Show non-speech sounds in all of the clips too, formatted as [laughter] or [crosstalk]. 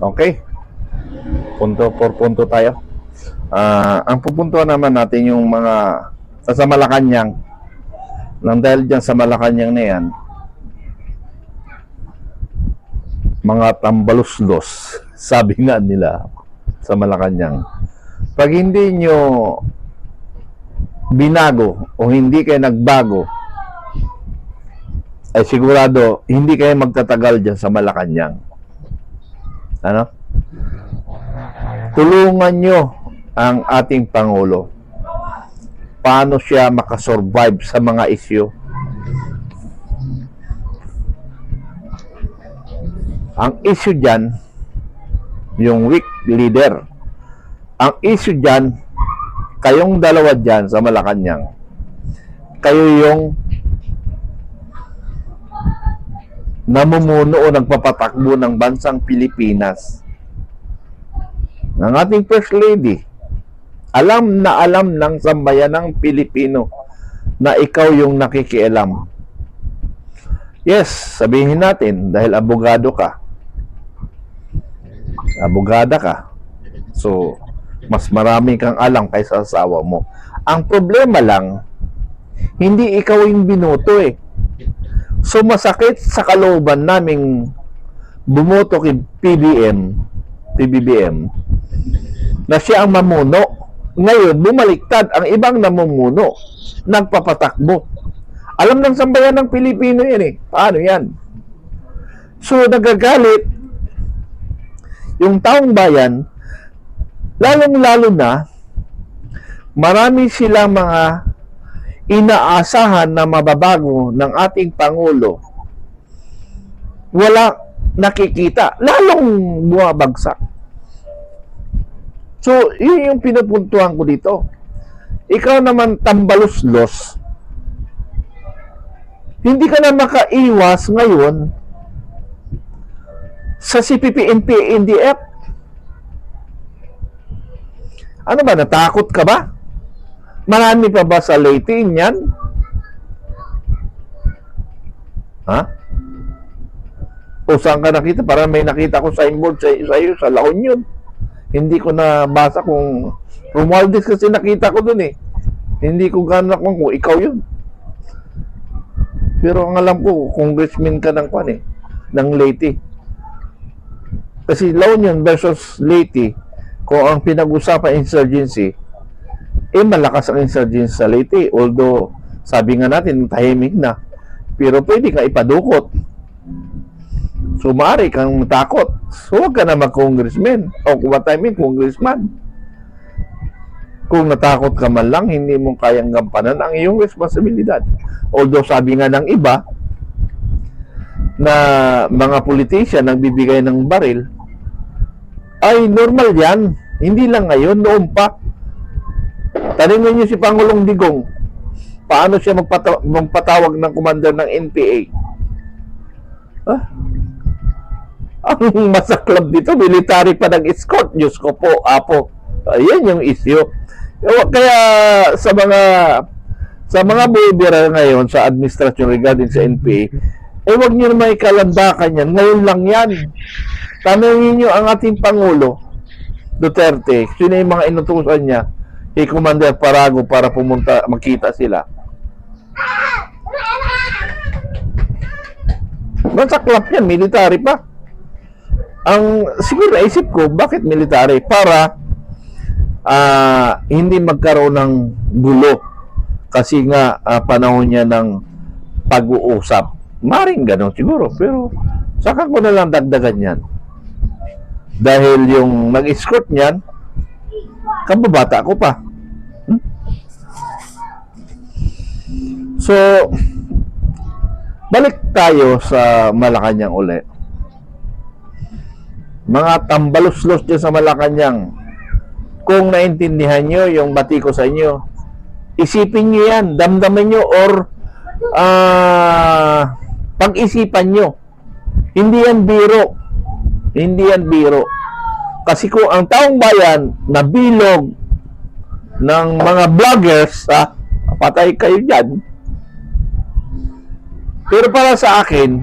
Okay. Punto por punto tayo. Ah, ang pupuntuhan naman natin yung mga sa Malacanang. Nang dahil dyan sa Malacanang na yan, mga tambaluslos, [laughs] sabi nga nila sa Malacanang. Pag hindi nyo binago o hindi kayo nagbago, ay sigurado hindi kayo magtatagal dyan sa Malacanang. Ano? Tulungan nyo ang ating Pangulo. Paano siya makasurvive sa mga isyu? Ang issue dyan, yung weak leader. Ang issue dyan, kayong dalawa dyan sa Malacanang, kayo yung namumuno o nagpapatakbo ng bansang Pilipinas. Ng ating First Lady, alam na alam ng sambayanang Pilipino na ikaw yung nakikialam. Yes, sabihin natin dahil abogado ka. Abogada ka. So, mas marami kang alam kaysa sa asawa mo. Ang problema lang, hindi ikaw yung binoto eh. So masakit sa kalooban naming bumoto kay PBM, PBBM, na siya ang mamuno. Ngayon, bumaliktad ang ibang namumuno, nagpapatakbo. Alam ng sambayan ng Pilipino yan eh. Paano yan? So, nagagalit yung taong bayan, lalong-lalo na, marami silang mga inaasahan na mababago ng ating Pangulo, wala nakikita, lalong bumabagsak. So, yun yung pinupuntuhan ko dito. Ikaw naman tambaluslos, hindi ka na makaiwas ngayon sa CPP, NP, NDF. Ano ba, natakot ka ba? Marami pa ba sa Leyte yan? Ha? O saan ka nakita? Parang may nakita ko signboard sa, sa iyo, sa La Union. Hindi ko nabasa kung Romualdez kasi nakita ko dun eh. Hindi ko gano'n kung, kung ikaw yun. Pero ang alam ko, congressman ka ng kwan eh, ng Leyte. Kasi La Union versus Leyte, kung ang pinag-usapan insurgency, eh malakas ang insurgency sa Leyte. Although, sabi nga natin, tahimik na. Pero pwede ka ipadukot. So, maaari kang matakot. So, huwag ka na mag-congressman. O kung what I mean, congressman. Kung natakot ka man lang, hindi mo kayang gampanan ang iyong responsibilidad. Although, sabi nga ng iba, na mga politician nagbibigay ng baril, ay normal yan. Hindi lang ngayon, noon pa. Tanungin niyo si Pangulong Digong, paano siya magpata- magpatawag ng commander ng NPA? Ah? Ang [laughs] masaklab dito, military pa nag-escort. Diyos ko po, apo. Ayan yung issue. Kaya sa mga sa mga buibira ngayon sa administrasyon regarding sa NPA, eh wag niyo naman ikalandakan yan. Ngayon lang yan. Tanungin niyo ang ating Pangulo, Duterte, sino yung mga inutusan niya kay Commander Parago para pumunta, makita sila. Masaklap yan, military pa. Ang siguro naisip ko, bakit military? Para ah, hindi magkaroon ng gulo. Kasi nga ah, panahon niya ng pag-uusap. Maring ganon siguro. Pero saka ko na lang dagdagan yan. Dahil yung nag-escort niyan, kababata ko pa. Hmm? So, balik tayo sa Malacanang uli. Mga tambaluslos dyan sa Malacanang, kung naintindihan nyo yung bati ko sa inyo, isipin nyo yan, damdamin nyo or ah, pag-isipan nyo. Hindi yan biro. Hindi yan biro. Kasi kung ang taong bayan na bilog ng mga vloggers, ha, patay kayo dyan. Pero para sa akin,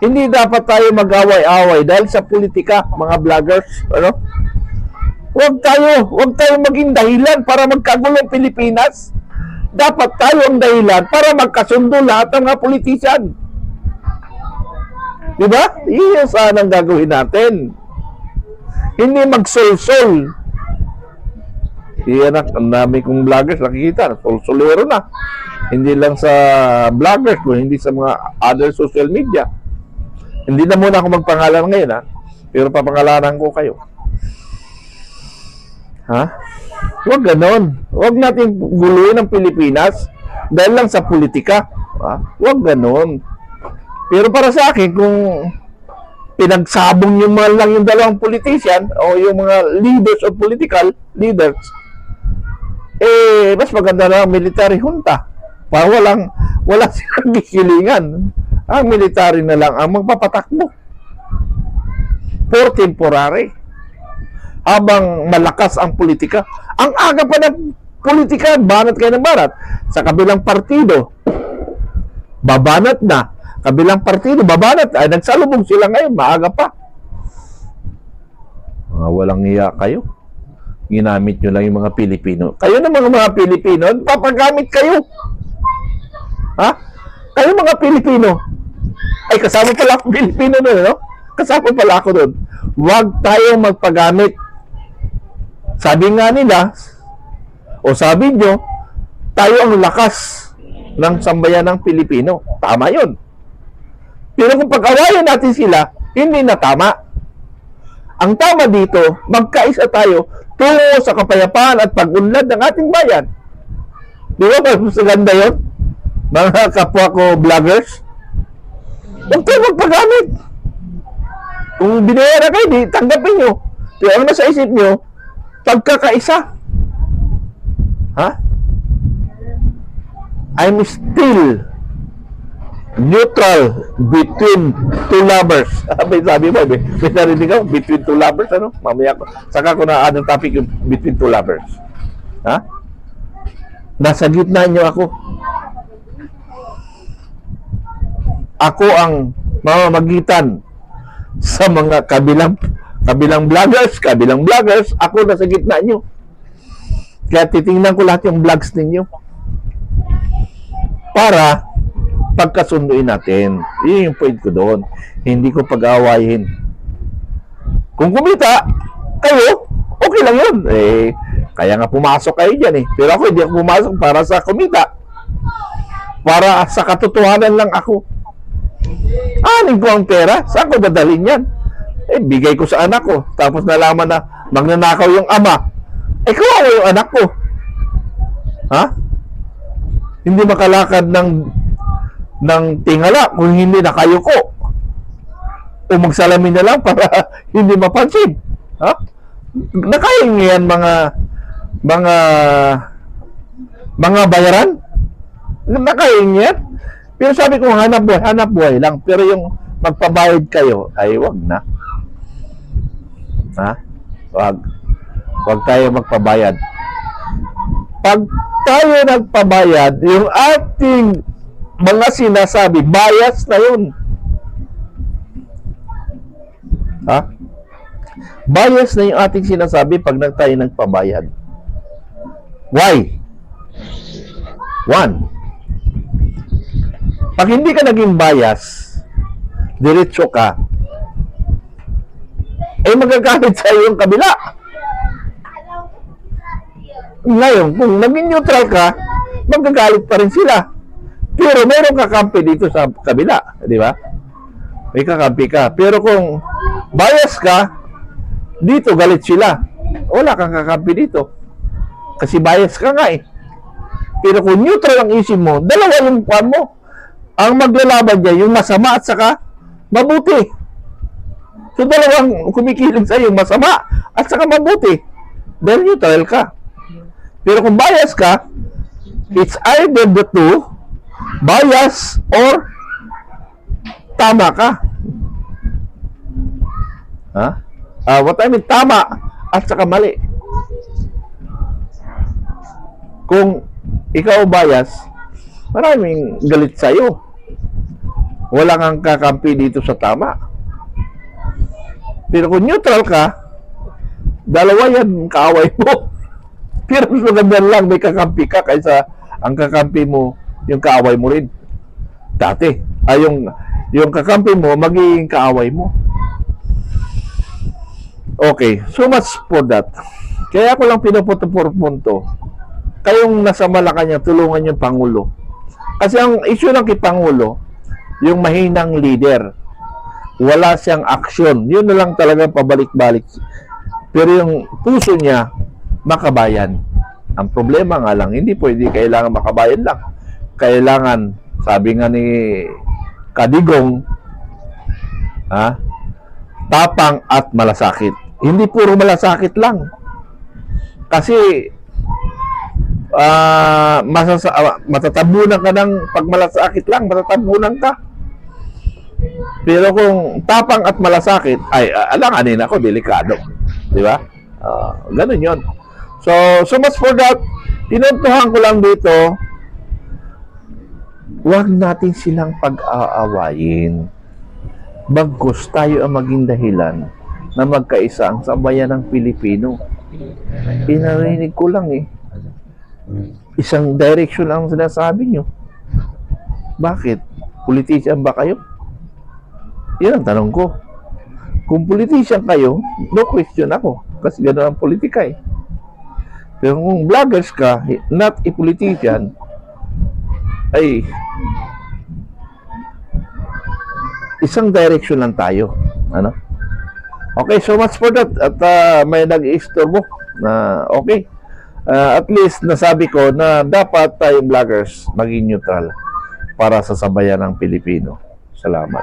Hindi dapat tayo mag-away-away dahil sa politika, mga vloggers, ano? Huwag tayo, huwag tayo maging dahilan para magkagulong Pilipinas. Dapat tayo ang dahilan para magkasundo lahat ng mga politician. Di ba? Iyon sana ang gagawin natin. Hindi magsolsol. Iyan ang ang dami kong vloggers nakikita, solsolero na. Hindi lang sa vloggers ko, hindi sa mga other social media. Hindi na muna ako magpangalan ngayon ha. Pero papangalanan ko kayo. Ha? Huwag ganon. Huwag natin guluhin ang Pilipinas dahil lang sa politika. Ha? Huwag ganon. Pero para sa akin, kung pinagsabong yung mga lang yung dalawang politician o yung mga leaders of political leaders, eh, mas maganda na ang military junta. Para walang, wala [laughs] silang gikilingan. Ang military na lang ang magpapatakbo. For temporary. Habang malakas ang politika. Ang aga pa ng politika, banat kayo ng banat. Sa kabilang partido, babanat na. Kabilang partido, babanat. Ay, nagsalubong sila ngayon, maaga pa. Mga walang iya kayo. Ginamit nyo lang yung mga Pilipino. Kayo na mga mga Pilipino, papagamit kayo. Ha? Kayo mga Pilipino. Ay, kasama pala ako Pilipino doon, no? Kasama pala ako doon. Huwag tayong magpagamit. Sabi nga nila, o sabi nyo, tayo ang lakas ng sambayan ng Pilipino. Tama yun. Pero kung pag-awayan natin sila, hindi na tama. Ang tama dito, magkaisa tayo tungo sa kapayapaan at pag-unlad ng ating bayan. Di ba? Mas ganda yun? Mga kapwa ko vloggers. Huwag tayo magpagamit. Kung binayara kayo, di tanggapin nyo. Pero ang nasa isip nyo, pagkakaisa. Ha? I'm still neutral between two lovers. [laughs] Sabi, sabi mo, may, may narinig ako, between two lovers, ano? Mamaya ko. Saka ko na anong topic yung between two lovers. Ha? Nasa gitna nyo ako. Ako ang mamamagitan sa mga kabilang kabilang vloggers, kabilang vloggers, ako nasa gitna nyo. Kaya titingnan ko lahat yung vlogs ninyo. Para pagkasunduin natin. Yun yung point ko doon. Hindi ko pag-aawayin. Kung kumita, kayo, okay lang yun. Eh, kaya nga pumasok kayo dyan eh. Pero ako, hindi ako pumasok para sa kumita. Para sa katotohanan lang ako. Anin ko ang pera? Saan ko dadalhin yan? Eh, bigay ko sa anak ko. Tapos nalaman na magnanakaw yung ama. Eh, kawawa yung anak ko. Ha? Hindi makalakad ng ng tingala kung hindi nakayuko. O magsalamin na lang para [laughs] hindi mapansin. Ha? Nakaya yan mga mga mga bayaran? Nakaya yan? Pero sabi ko, hanap buhay, hanap buhay lang. Pero yung magpabayad kayo, ay wag na. Ha? Wag. Wag tayo magpabayad. Pag tayo nagpabayad, yung ating mga sinasabi, bias na yun. Ha? Bias na yung ating sinasabi pag nag tayo nagpabayad. Why? One, pag hindi ka naging bias, diretso ka, eh magagalit sa yung kabila. Ngayon, kung naging neutral ka, magagalit pa rin sila. Pero meron kakampi dito sa kabila, di ba? May kakampi ka. Pero kung bias ka, dito galit sila. Wala kang kakampi dito. Kasi bias ka nga eh. Pero kung neutral ang isip mo, dalawa yung kwan mo. Ang maglalaban dyan, yung masama at saka mabuti. So dalawang kumikilig sa yung masama at saka mabuti. Dahil neutral ka. Pero kung bias ka, it's either the two, bias or tama ka. Ha? Ah, what I mean, tama at saka mali. Kung ikaw bias, maraming galit sa'yo. wala kang kakampi dito sa tama. Pero kung neutral ka, dalawa yan kaaway mo. [laughs] Pero maganda lang may kakampi ka kaysa ang kakampi mo, yung kaaway mo rin. Dati. Ay, yung, yung kakampi mo, magiging kaaway mo. Okay, so much for that. Kaya ako lang pinupunto-punto. Kayong nasa Malacanang, tulungan yung Pangulo. Kasi ang issue ng kay Pangulo, yung mahinang leader. Wala siyang aksyon. Yun na lang talaga pabalik-balik. Pero yung puso niya, makabayan. Ang problema nga lang, hindi pwede kailangan makabayan lang. Kailangan, sabi nga ni Kadigong, ha, tapang at malasakit. Hindi puro malasakit lang. Kasi ah masasa ah, matatabunan ka ng pag malasakit lang, matatabunan ka. Pero kung tapang at malasakit, ay uh, alanganin ako, delikado. Di ba? Ah, ganun yon. So, so much for that. Pinuntuhan ko lang dito, huwag natin silang pag-aawayin. Bagkus tayo ang maging dahilan na magkaisa ang sambayan ng Pilipino. Pinarinig ko lang eh. Isang direction lang ang sinasabi nyo. Bakit? Politician ba kayo? Yan ang tanong ko. Kung politician kayo, no question ako. Kasi gano'n ang politika eh. Pero kung vloggers ka, not a politician, ay isang direction lang tayo. Ano? Okay, so much for that. At uh, may nag-istorbo na uh, okay. Uh, at least nasabi ko na dapat tayong vloggers maging neutral para sa sabayan ng Pilipino. Salamat.